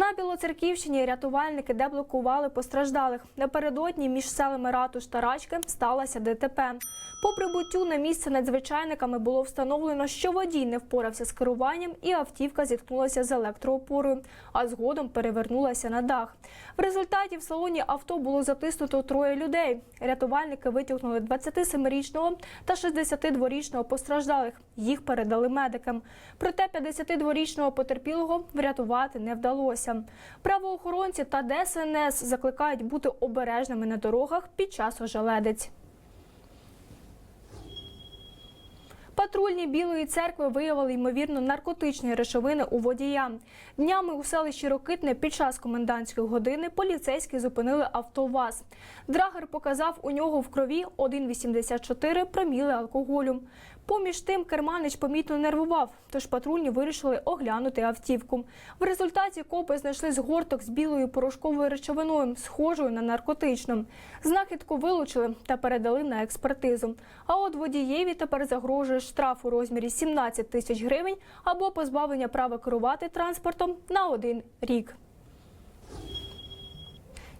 На Білоцерківщині рятувальники деблокували постраждалих. Напередодні між селами Ратуш та Рачки сталося ДТП. По прибуттю на місце надзвичайниками було встановлено, що водій не впорався з керуванням і автівка зіткнулася з електроопорою, а згодом перевернулася на дах. В результаті в салоні авто було затиснуто троє людей. Рятувальники витягнули 27-річного та 62-річного постраждалих. Їх передали медикам. Проте 52-річного потерпілого врятувати не вдалося. Правоохоронці та ДСНС закликають бути обережними на дорогах під час ожеледиць. Патрульні Білої церкви виявили ймовірно наркотичні речовини у водія. Днями у селищі Рокитне під час комендантської години поліцейські зупинили авто ВАЗ. Драгер показав у нього в крові 1,84 проміли алкоголю. Поміж тим керманич помітно нервував, тож патрульні вирішили оглянути автівку. В результаті копи знайшли згорток з білою порошковою речовиною, схожою на наркотичну. Знахідку вилучили та передали на експертизу. А от водієві тепер загрожує штраф у розмірі 17 тисяч гривень або позбавлення права керувати транспортом на один рік.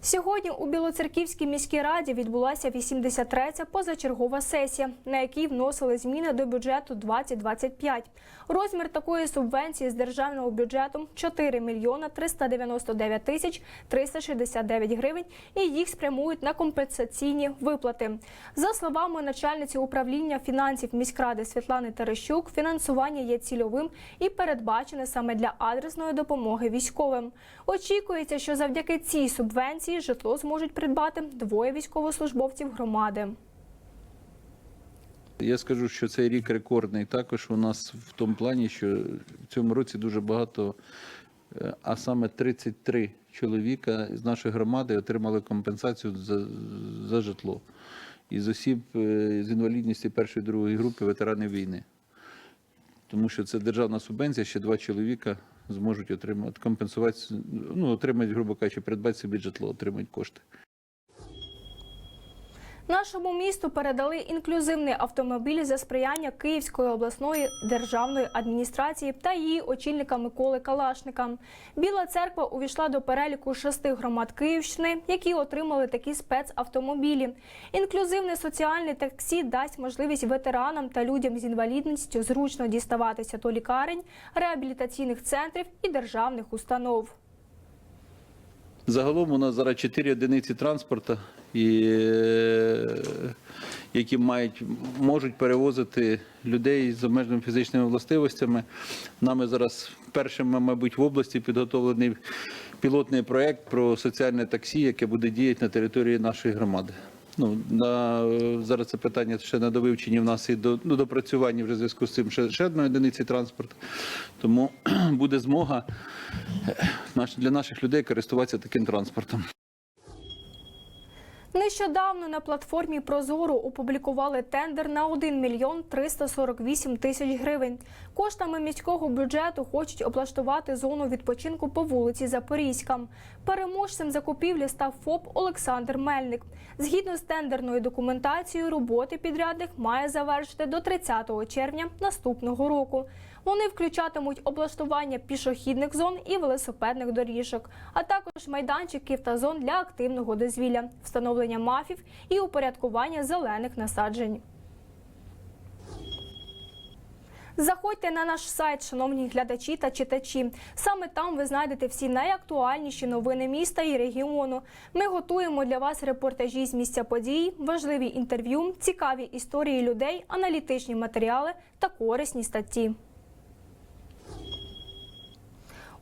Сьогодні у Білоцерківській міській раді відбулася 83-я позачергова сесія, на якій вносили зміни до бюджету 2025. Розмір такої субвенції з державного бюджету 4 мільйона 399 тисяч 369 гривень, і їх спрямують на компенсаційні виплати. За словами начальниці управління фінансів міськради Світлани Терещук, фінансування є цільовим і передбачене саме для адресної допомоги військовим. Очікується, що завдяки цій субвенції житло зможуть придбати двоє військовослужбовців громади. Я скажу, що цей рік рекордний також у нас в тому плані, що в цьому році дуже багато, е, а саме 33 чоловіка з нашої громади отримали компенсацію за, за житло. Із осіб е, з інвалідністю першої другої групи ветерани війни. Тому що це державна субвенція, ще два чоловіка зможуть отримати компенсувати, ну, отримати, грубо кажучи, придбати собі житло, отримати кошти. Нашому місту передали інклюзивний автомобіль за сприяння Київської обласної державної адміністрації та її очільника Миколи Калашника. Біла церква увійшла до переліку шести громад Київщини, які отримали такі спецавтомобілі. Інклюзивне соціальне таксі дасть можливість ветеранам та людям з інвалідністю зручно діставатися до лікарень, реабілітаційних центрів і державних установ. Загалом у нас зараз 4 одиниці транспорту, і, е, які мають, можуть перевозити людей з обмеженими фізичними властивостями. Нами зараз першим, мабуть, в області підготовлений пілотний проєкт про соціальне таксі, яке буде діяти на території нашої громади. Ну, на, зараз це питання ще на довивченні в нас і до ну, допрацювання вже в зв'язку з цим ще, ще одної одиниці транспорту. Тому буде змога е, для наших людей користуватися таким транспортом. Нещодавно на платформі Прозоро опублікували тендер на 1 мільйон 348 тисяч гривень. Коштами міського бюджету хочуть облаштувати зону відпочинку по вулиці Запорізька. Переможцем закупівлі став ФОП Олександр Мельник. Згідно з тендерною документацією, роботи підрядник має завершити до 30 червня наступного року. Вони включатимуть облаштування пішохідних зон і велосипедних доріжок, а також майданчиків та зон для активного дозвілля, встановлення мафів і упорядкування зелених насаджень. Заходьте на наш сайт, шановні глядачі та читачі. Саме там ви знайдете всі найактуальніші новини міста і регіону. Ми готуємо для вас репортажі з місця подій, важливі інтерв'ю, цікаві історії людей, аналітичні матеріали та корисні статті.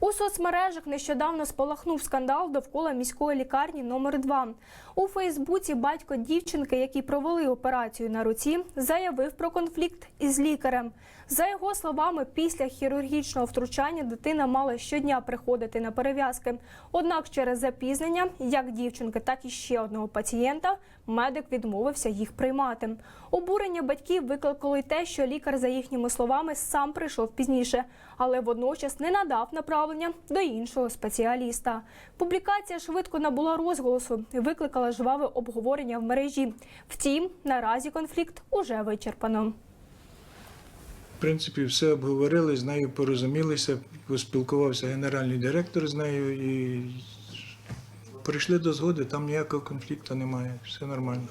У соцмережах нещодавно спалахнув скандал довкола міської лікарні номер 2 У Фейсбуці батько дівчинки, які провели операцію на руці, заявив про конфлікт із лікарем. За його словами, після хірургічного втручання дитина мала щодня приходити на перев'язки. Однак через запізнення, як дівчинки, так і ще одного пацієнта, медик відмовився їх приймати. Обурення батьків викликало й те, що лікар, за їхніми словами, сам прийшов пізніше, але водночас не надав направлення до іншого спеціаліста. Публікація швидко набула розголосу і викликала жваве обговорення в мережі. Втім, наразі конфлікт уже вичерпано. В принципі, все обговорили, з нею порозумілися, поспілкувався генеральний директор з нею і прийшли до згоди, там ніякого конфлікту немає, все нормально.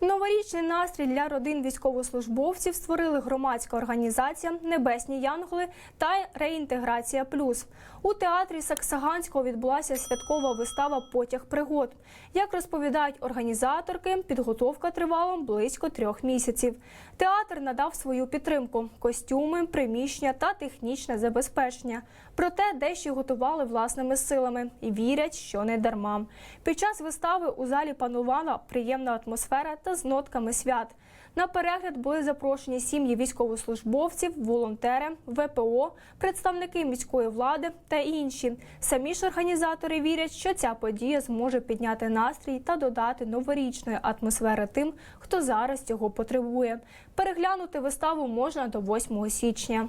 Новорічний настрій для родин військовослужбовців створили громадська організація Небесні Янголи та Реінтеграція Плюс. У театрі Саксаганського відбулася святкова вистава Потяг пригод. Як розповідають організаторки, підготовка тривала близько трьох місяців. Театр надав свою підтримку: костюми, приміщення та технічне забезпечення. Проте дещо готували власними силами і вірять, що не дарма. Під час вистави у залі панувала приємна атмосфера та з нотками свят. На перегляд були запрошені сім'ї військовослужбовців, волонтери, ВПО, представники міської влади та інші. Самі ж організатори вірять, що ця подія зможе підняти настрій та додати новорічної атмосфери тим, хто зараз цього потребує. Переглянути виставу можна до 8 січня.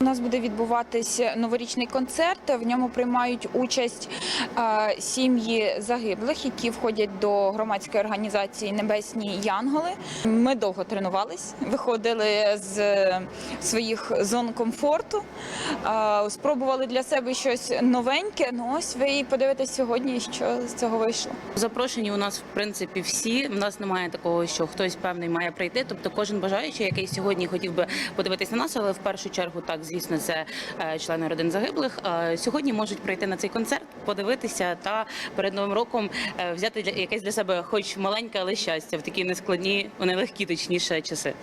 У нас буде відбуватись новорічний концерт. В ньому приймають участь е, сім'ї загиблих, які входять до громадської організації Небесні Янголи. Ми довго тренувались, виходили з своїх зон комфорту, е, спробували для себе щось новеньке. Ну ось ви і подивитесь сьогодні, що з цього вийшло. Запрошені у нас в принципі всі. У нас немає такого, що хтось певний має прийти. Тобто, кожен бажаючий, який сьогодні хотів би подивитись на нас, але в першу чергу, так звісно, це е, члени родин загиблих. е, Сьогодні можуть прийти на цей концерт, подивитися та перед новим роком е, взяти якесь для себе, хоч маленьке, але щастя в такі нескладні, нелегкі, точніше часи.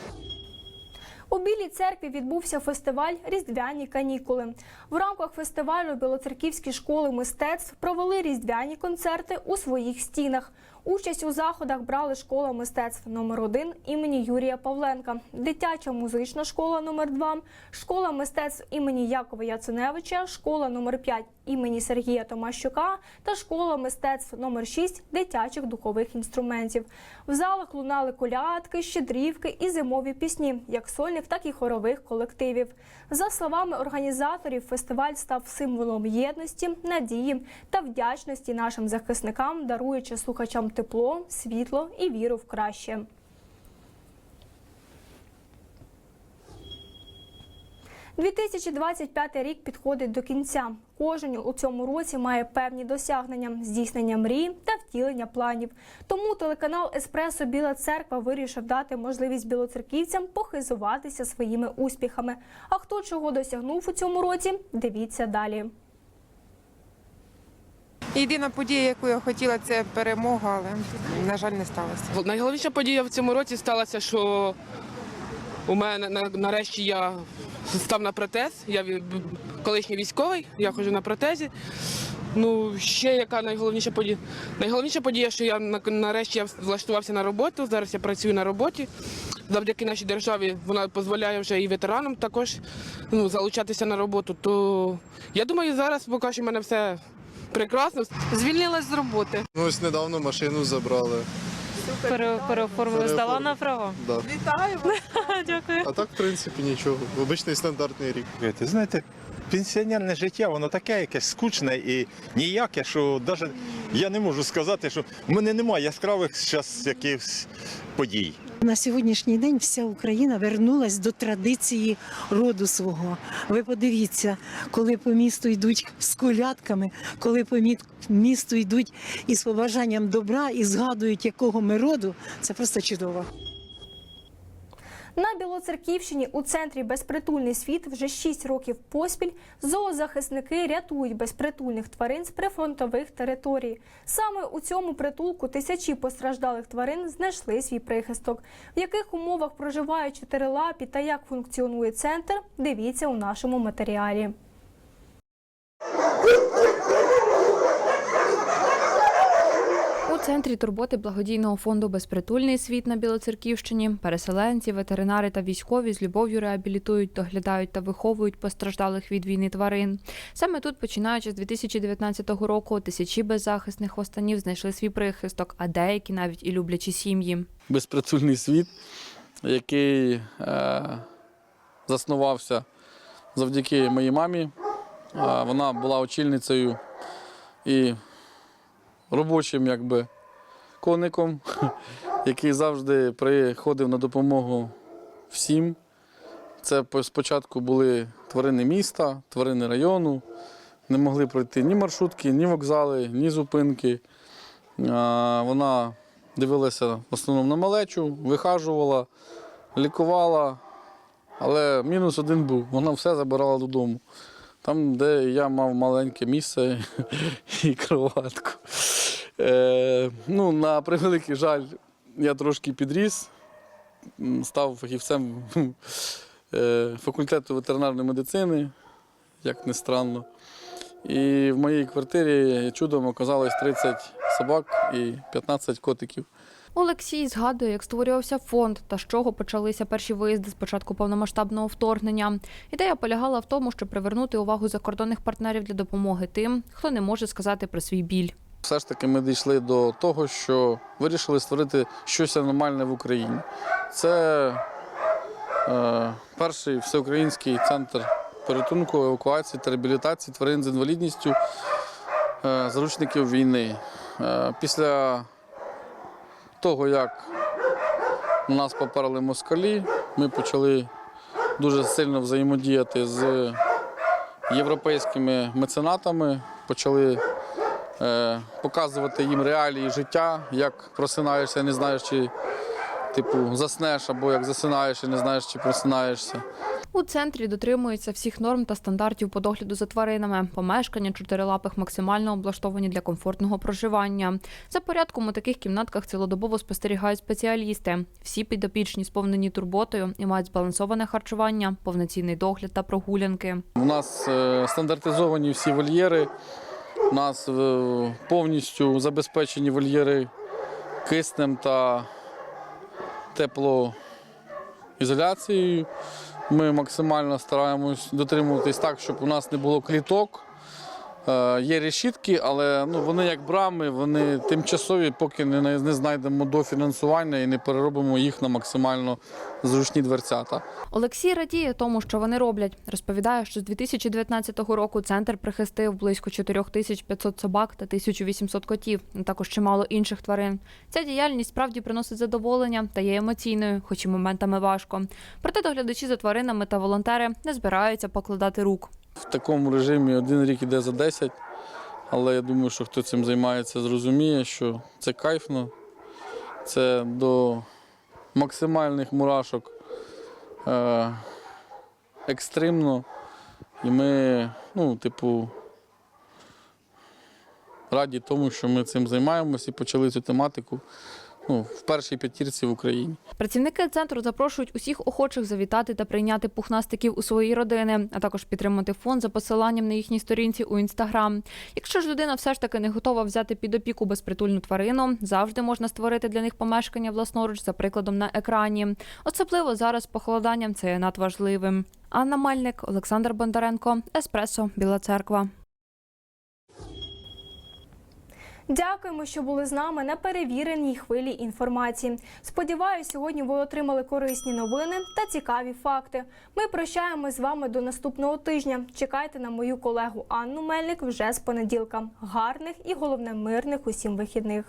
У Білій церкві відбувся фестиваль Різдвяні канікули. В рамках фестивалю білоцерківські школи мистецтв провели різдвяні концерти у своїх стінах. Участь у заходах брали школа мистецтв номер 1 імені Юрія Павленка, дитяча музична школа номер 2 школа мистецтв імені Якова Яценевича, школа номер 5 імені Сергія Томащука та школа мистецтв номер 6 дитячих духових інструментів. В залах лунали колядки, щедрівки і зимові пісні, як сольних, так і хорових колективів. За словами організаторів, фестиваль став символом єдності, надії та вдячності нашим захисникам, даруючи слухачам тепло, світло і віру в краще. – 2025 рік підходить до кінця. Кожен у цьому році має певні досягнення, здійснення мрій та втілення планів. Тому телеканал Еспресо Біла Церква вирішив дати можливість білоцерківцям похизуватися своїми успіхами. А хто чого досягнув у цьому році? Дивіться далі. Єдина подія, яку я хотіла, це перемога, але на жаль, не сталося. Найголовніша подія в цьому році сталася, що у мене на- нарешті я став на протез. Я колишній військовий, я ходжу на протезі. Ну, ще яка найголовніша подія? Найголовніша подія, що я на- нарешті я влаштувався на роботу. Зараз я працюю на роботі. Завдяки нашій державі вона дозволяє вже і ветеранам також ну, залучатися на роботу. То я думаю, зараз поки що в мене все прекрасно. Звільнилась з роботи. Ну, ось недавно машину забрали. Пере, переоформили, здала на право. Да. Дякую. А так, в принципі, нічого. Обичний стандартний рік. Ви знаєте, пенсіонерне життя, воно таке якесь скучне і ніяке, що навіть я не можу сказати, що в мене немає яскравих зараз якихось подій. На сьогоднішній день вся Україна вернулась до традиції роду свого. Ви подивіться, коли по місту йдуть з колядками, коли по місту йдуть із побажанням добра і згадують, якого ми роду, це просто чудово. На Білоцерківщині у центрі Безпритульний світ вже 6 років поспіль зоозахисники рятують безпритульних тварин з прифронтових територій. Саме у цьому притулку тисячі постраждалих тварин знайшли свій прихисток. В яких умовах проживають чотирилапі та як функціонує центр, дивіться у нашому матеріалі. Центрі турботи благодійного фонду Безпритульний світ на Білоцерківщині переселенці, ветеринари та військові з любов'ю реабілітують, доглядають та виховують постраждалих від війни тварин. Саме тут, починаючи з 2019 року, тисячі беззахисних хвостанів знайшли свій прихисток, а деякі навіть і люблячі сім'ї. безпритульний світ, який е, заснувався завдяки моїй мамі. Е, вона була очільницею і робочим якби, коником, який завжди приходив на допомогу всім. Це спочатку були тварини міста, тварини району. Не могли пройти ні маршрутки, ні вокзали, ні зупинки. Вона дивилася в основному на малечу, вихажувала, лікувала. Але мінус один був, вона все забирала додому. Там, де я мав маленьке місце і кроватку. Е, ну, на превеликий жаль, я трошки підріс, став фахівцем е, факультету ветеринарної медицини, як не странно. І в моїй квартирі чудом оказалось 30 собак і 15 котиків. Олексій згадує, як створювався фонд та з чого почалися перші виїзди з початку повномасштабного вторгнення. Ідея полягала в тому, щоб привернути увагу закордонних партнерів для допомоги тим, хто не може сказати про свій біль. Все ж таки ми дійшли до того, що вирішили створити щось аномальне в Україні. Це е, перший всеукраїнський центр порятунку, евакуації та реабілітації тварин з інвалідністю е, заручників війни. Е, після того, як на нас поперли москалі, ми почали дуже сильно взаємодіяти з європейськими меценатами, почали показувати їм реалії життя, як просинаєшся, не знаєш, чи типу заснеш, або як засинаєш і не знаєш, чи просинаєшся. У центрі дотримуються всіх норм та стандартів по догляду за тваринами. Помешкання чотирилапих максимально облаштовані для комфортного проживання. За порядком у таких кімнатках цілодобово спостерігають спеціалісти. Всі підопічні сповнені турботою і мають збалансоване харчування, повноцінний догляд та прогулянки. У нас е, стандартизовані всі вольєри. У нас е, повністю забезпечені вольєри киснем та теплоізоляцією. Ми максимально стараємось дотримуватись так, щоб у нас не було кліток. Е, Є решітки, але ну, вони як брами, вони тимчасові, поки не, не знайдемо дофінансування і не переробимо їх на максимально зручні дверцята. Олексій радіє тому, що вони роблять. Розповідає, що з 2019 року центр прихистив близько 4500 собак та 1800 котів, а також чимало інших тварин. Ця діяльність справді приносить задоволення та є емоційною, хоч і моментами важко. Проте доглядачі за тваринами та волонтери не збираються покладати рук. В такому режимі один рік іде за 10, але я думаю, що хто цим займається, зрозуміє, що це кайфно, це до максимальних мурашок е, екстремно. І ми, ну, типу, раді тому, що ми цим займаємося і почали цю тематику ну, в першій п'ятірці в Україні. Працівники центру запрошують усіх охочих завітати та прийняти пухнастиків у свої родини, а також підтримати фонд за посиланням на їхній сторінці у інстаграм. Якщо ж людина все ж таки не готова взяти під опіку безпритульну тварину, завжди можна створити для них помешкання власноруч за прикладом на екрані. Особливо зараз похолоданням це є надважливим. Анна Мальник, Олександр Бондаренко, Еспресо, Біла Церква. Дякуємо, що були з нами на перевіреній хвилі інформації. Сподіваюсь, сьогодні ви отримали корисні новини та цікаві факти. Ми прощаємось з вами до наступного тижня. Чекайте на мою колегу Анну Мельник вже з понеділка. Гарних і головне мирних усім вихідних.